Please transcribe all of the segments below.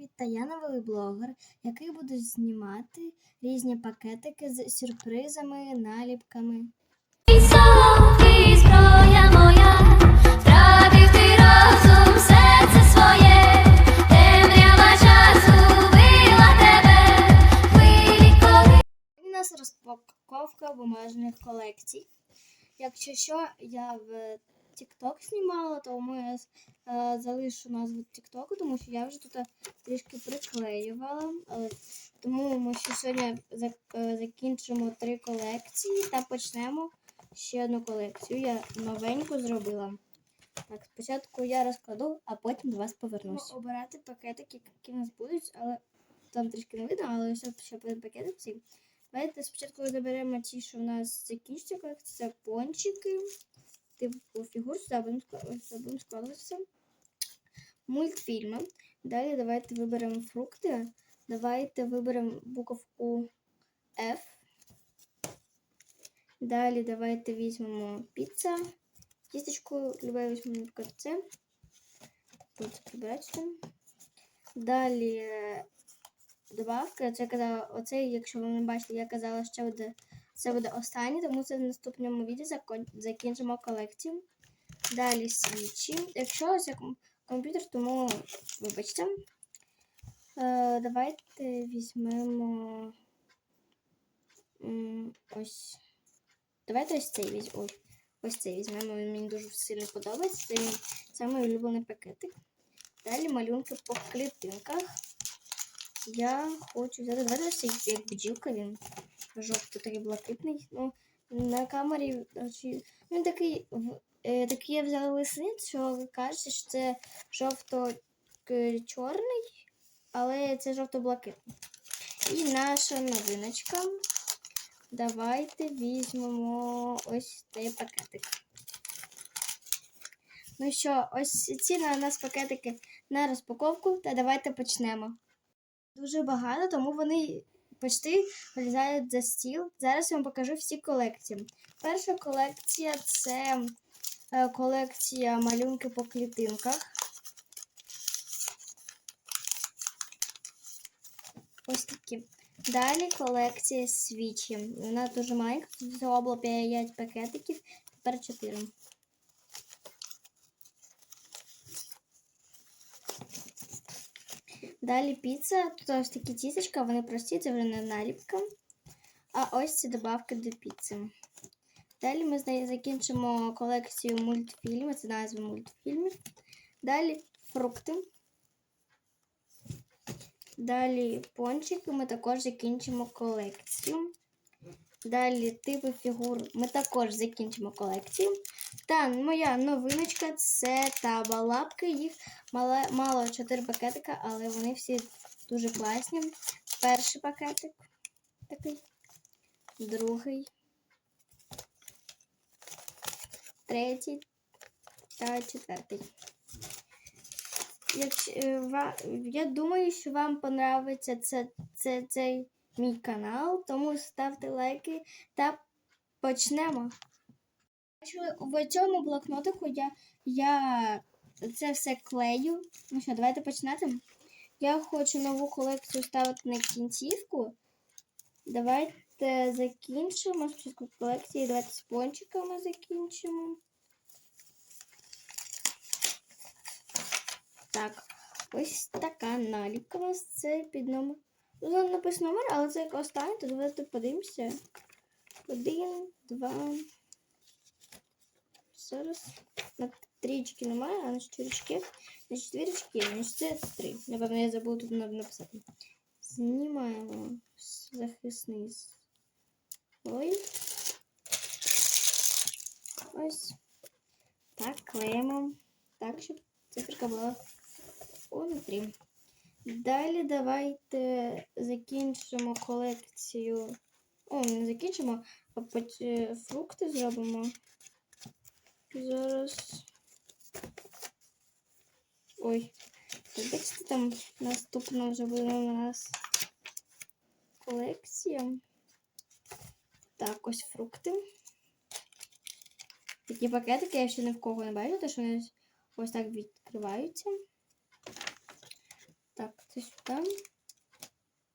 привіт! Та я новий блогер, який буде знімати різні пакетики з сюрпризами, наліпками. У нас розпаковка бумажних колекцій. Якщо що, я в TikTok знімала, тому я е, залишу назву TikTok, тому що я вже тут трішки приклеювала. Але, тому ми ще сьогодні е, закінчимо три колекції та почнемо ще одну колекцію. Я новеньку зробила. Так, спочатку я розкладу, а потім до вас повернусь. Обирати пакетики, які в нас будуть, але там трішки не видно, але ось ще пакетик цей. Давайте спочатку заберемо ті, що в нас закінчаться колекції. Це пончики. Типу фігур сюди будемо складуватися. Мультфільми. Далі давайте виберемо фрукти. Давайте виберемо буковку F. Далі давайте візьмемо піца. Кісточку, любе візьмемо наприклад, це. Тут прибирати. Далі е, добавка. Це казала, оце, якщо ви не бачили, я казала, що буде, це буде останнє, тому це в наступному відео закінчимо колекцію. Далі свічі. Якщо це ком- комп'ютер, тому вибачте. Е, давайте візьмемо ось. Давайте ось цей візьмемо. Ось цей візьмемо. Він мені дуже сильно подобається. Це, мій улюблений пакетик. Далі малюнки по клітинках. Я хочу взяти. Давайте ось цей, як бджілка він жовтий, такий блакитний. Ну, на камері він такий, е, такий я взяла лисиць, що кажете, що це жовто-чорний, але це жовто-блакитний. І наша новиночка. Давайте візьмемо ось цей пакетик. Ну що, ось ці на нас пакетики на розпаковку, та давайте почнемо. Дуже багато, тому вони почти вилізають за стіл. Зараз я вам покажу всі колекції. Перша колекція це е, колекція малюнки по клітинках. Ось такі. Далі колекція свічі. Вона дуже маленька. Всього було 5 пакетиків, тепер 4. Далі піца. Тут ось такі тістечка, вони прості, це вже не наліпка. А ось ці добавки до піци. Далі ми закінчимо колекцію мультфільмів, це назва мультфільмів. Далі фрукти. Далі пончики, ми також закінчимо колекцію. Далі типи фігур ми також закінчимо колекцію. Та моя новиночка це табалапки. Їх мало, мало 4 пакетика, але вони всі дуже класні. Перший пакетик такий, другий, третій та четвертий. Е, я думаю, що вам понравиться це, це, цей мій канал, тому ставте лайки та почнемо. В цьому блокнотику я, я це все клею. Ну що, давайте починати. Я хочу нову колекцію ставити на кінцівку. Давайте закінчимо спочатку колекції. Давайте з пончиками закінчимо. Так, ось така наліпка у нас. Це під номер. Тут написано номер, але це як останнє, то давайте подивимося. Один, два. Зараз на трічки немає, а на чотирічки. На є, значить це три. Напевно, я забула тут написати. Знімаємо захисний слой. Ось. Так, клеїмо. Так, щоб циферка була у внутрі. Далі давайте закінчимо колекцію. О, не закінчимо, а потім фрукти зробимо. Зараз. Ой, бачите, там наступна вже буде у нас колекція. Так, ось фрукти. Такі пакетики я ще ні в кого не бачу, тому що вони ось так відкриваються. Так, це сюди.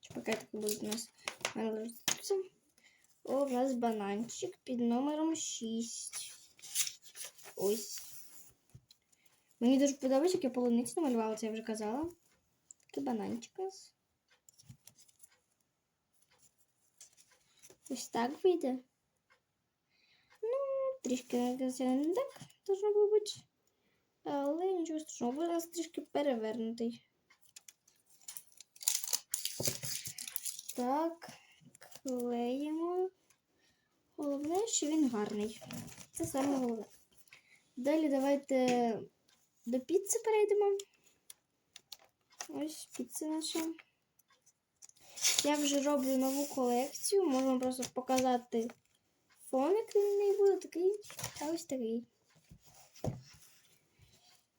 Чи пакетики будуть у нас належатися. О, у нас бананчик під номером 6. Ось. Мені дуже подобається, як я полуниці намалювала, це я вже казала. Такий бананчик. Ось так вийде. Ну, трішки не так должно бути. Але нічого страшного, бо у нас трішки перевернутий. Так, клеїмо. Головне, що він гарний. Це саме головне. Далі давайте до піци перейдемо. Ось піца наша. Я вже роблю нову колекцію. Можемо просто показати фоник. Він не буде такий, а ось такий.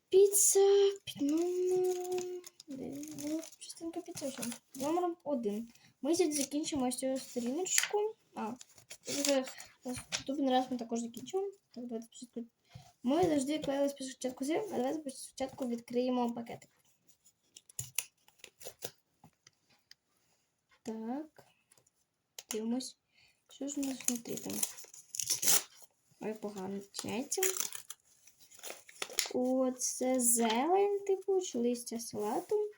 Піца під номером. Де? Ну, частинка піци. Номером один. Ми зараз закінчимо ось цю сторіночку. А, вже наступний раз ми також закінчимо. Так, давайте спочатку. Ми завжди клеїли спочатку з, а давайте спочатку відкриємо пакетик. Так. Дивимось. Що ж у нас внутрі там? Ой, погано відчиняється. Оце зелень, типу, чи листя салату.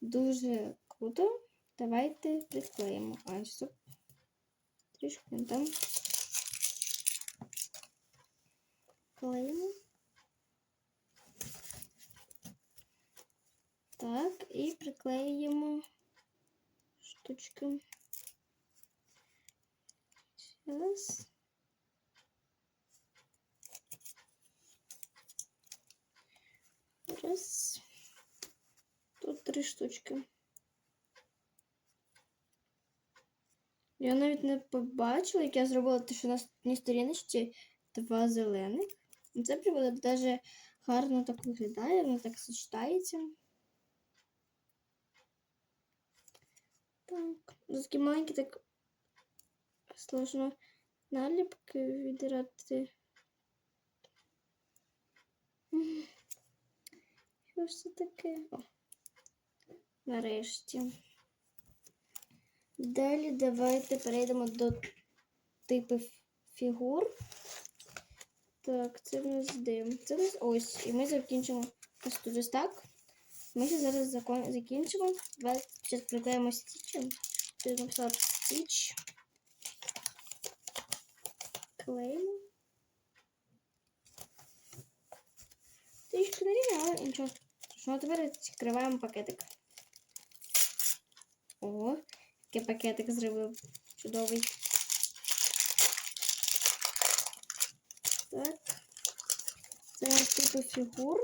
Дуже круто. Давайте приклеїмо. А, стоп. Трішки не там. Клеїмо. Так, і приклеїмо штучки. Зараз. Раз. Тут три штучки. Я навіть не побачила, як я зробила те, що на одній сторіночці два зелених. Це прикольно, даже гарно так виглядає, воно так сочетається. Так, ну, такі маленькі так сложно наліпки відрати. Що ж це таке? О, нарешті. Далі давайте перейдемо до типів фігур. Так, це в нас дим. Це в нас ось. І ми закінчимо ось тут ось так. Ми ще зараз закон... закінчимо. Давайте спочатку приклеїмо стічем. Ти написала стіч. Клеїмо. Трішки нарівня, але нічого страшного. Тепер відкриваємо пакетик. Ого, який пакетик зробив чудовий. Так. Це типу фігур.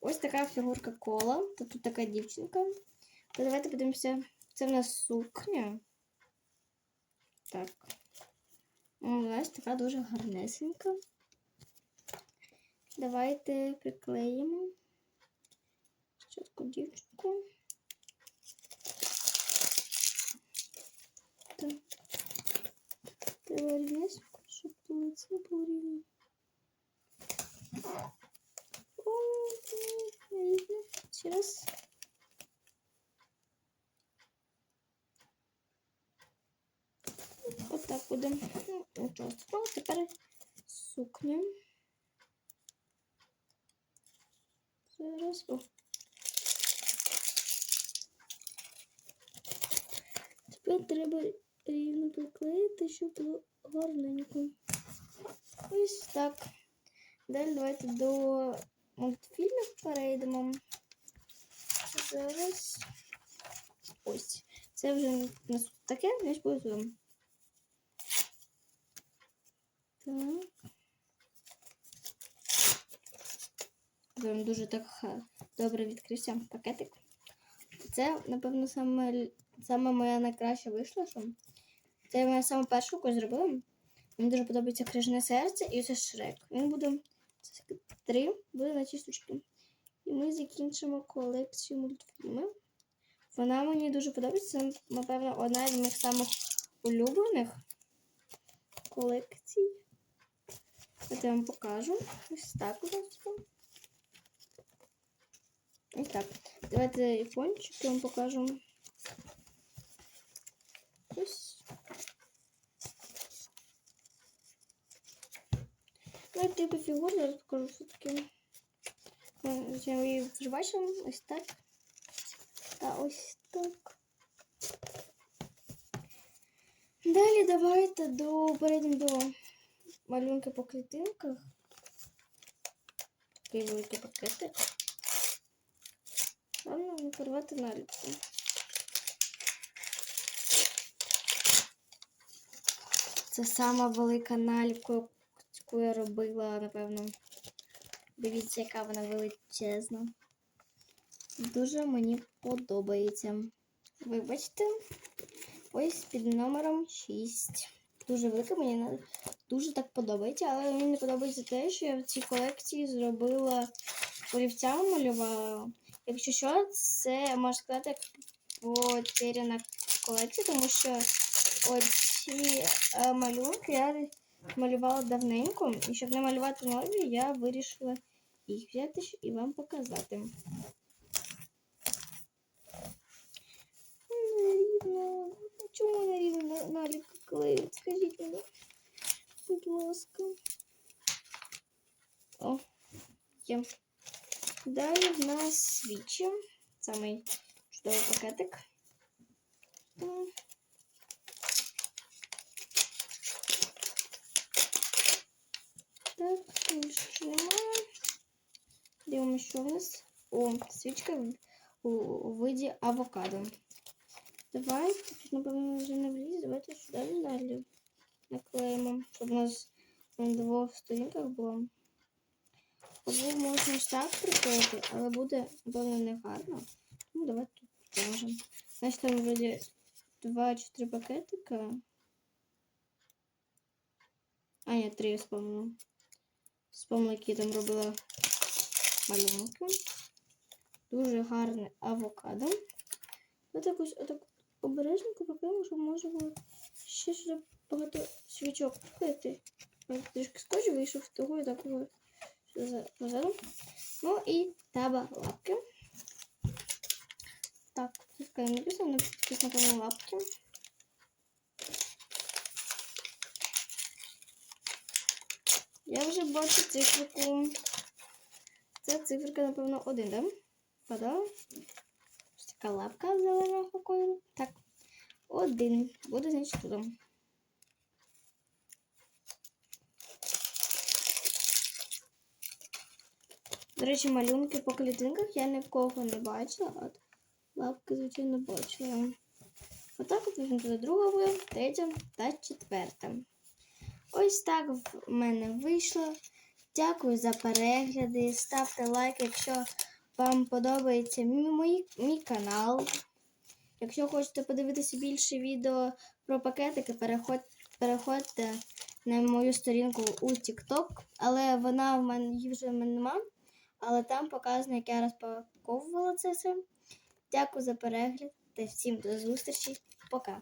Ось така фігурка кола. Тут така дівчинка. То давайте подивимося. Це в нас сукня. Так. О, ось така дуже гарнесенька. Давайте приклеїмо. Спочатку дівчинку. Треба рівнесенько, щоб лице було рівно. О, не рівно. Ще раз. От так буде. Ну, нічого страшного. Тепер сукня. Зараз. О. Тепер треба рівно приклеїти, щоб було гарненько. Ось так. Далі давайте до мультфільмів перейдемо. Зараз. Ось. Це вже нас таке, не буде Так. Прям дуже так добре відкрився пакетик. Це, напевно, саме, саме моя найкраща вийшла. Що... Це моя саме перша, яку зробила. Мені дуже подобається крижне серце і оце шрек. Він буде це три, буде на штучки. І ми закінчимо колекцію мультфільмів. Вона мені дуже подобається. Це, напевно, одна з моїх самих улюблених колекцій. От я вам покажу. Ось так у нас. Ось так. Давайте і пончики вам покажемо. Ось. Ну, і типу фігур, я покажу все-таки. Ну, Я її вже бачимо. Ось так. Та ось так. Далі давайте до перейдемо до малюнки по клітинках. Такий великий пакетик. Ладно, не порвати наліпку. Це сама велика наліпка, яку я робила, напевно. Дивіться, яка вона величезна. Дуже мені подобається. Ви бачите? Ось під номером 6. Дуже велика, мені дуже так подобається, але мені не подобається те, що я в цій колекції зробила олівцями малювала. Якщо що, це можна сказати потеряна колекція, тому що оці е, малюнки я малювала давненько, і щоб не малювати нові, я вирішила їх взяти і вам показати. Нерівно. Чому нерівно наліпки клеють? Скажіть мені, будь ласка. О, є. Далі в нас свічі. Самий чудовий пакетик. М. Так, більше немає. Дивимося, що в нас. О, свічка в- у, у виді авокадо. Давай, тут, напевно, вже не вліз. Давайте сюди далі наклеїмо, щоб у нас на двох сторінках було. Або можна ось так приклеїти, але буде, напевно, не гарно. Ну, давайте тут положимо. Значить, там вроді 2-4 пакетика. А, ні, 3 я вспомнила. Вспомнила, які там робила малюнки. Дуже гарне авокадо. Ось якось отак обережненько поклеїмо, щоб можна було ще сюди багато свічок приклеїти. Ось Трішки скотчу вийшов того і такого позаду. Ну і таба лапки. Так, не написано, напевно лапки. Я вже бачу циферку. Це циферка, напевно, один, да? Ось така лапка зеленого кольору. Так, один. Буде, значить, туди. Речі, малюнки по клітинках я ні в кого не бачила, от лапки, звичайно, бачила. Отак от візьму туди друга буде, третя та четверта. Ось так в мене вийшло. Дякую за перегляди. Ставте лайк, якщо вам подобається мій, мій, канал. Якщо хочете подивитися більше відео про пакетики, переходь, переходьте на мою сторінку у TikTok, але вона в мене її вже в мене нема. Але там показано, як я розпаковувала це все. Дякую за перегляд та всім до зустрічі. Пока.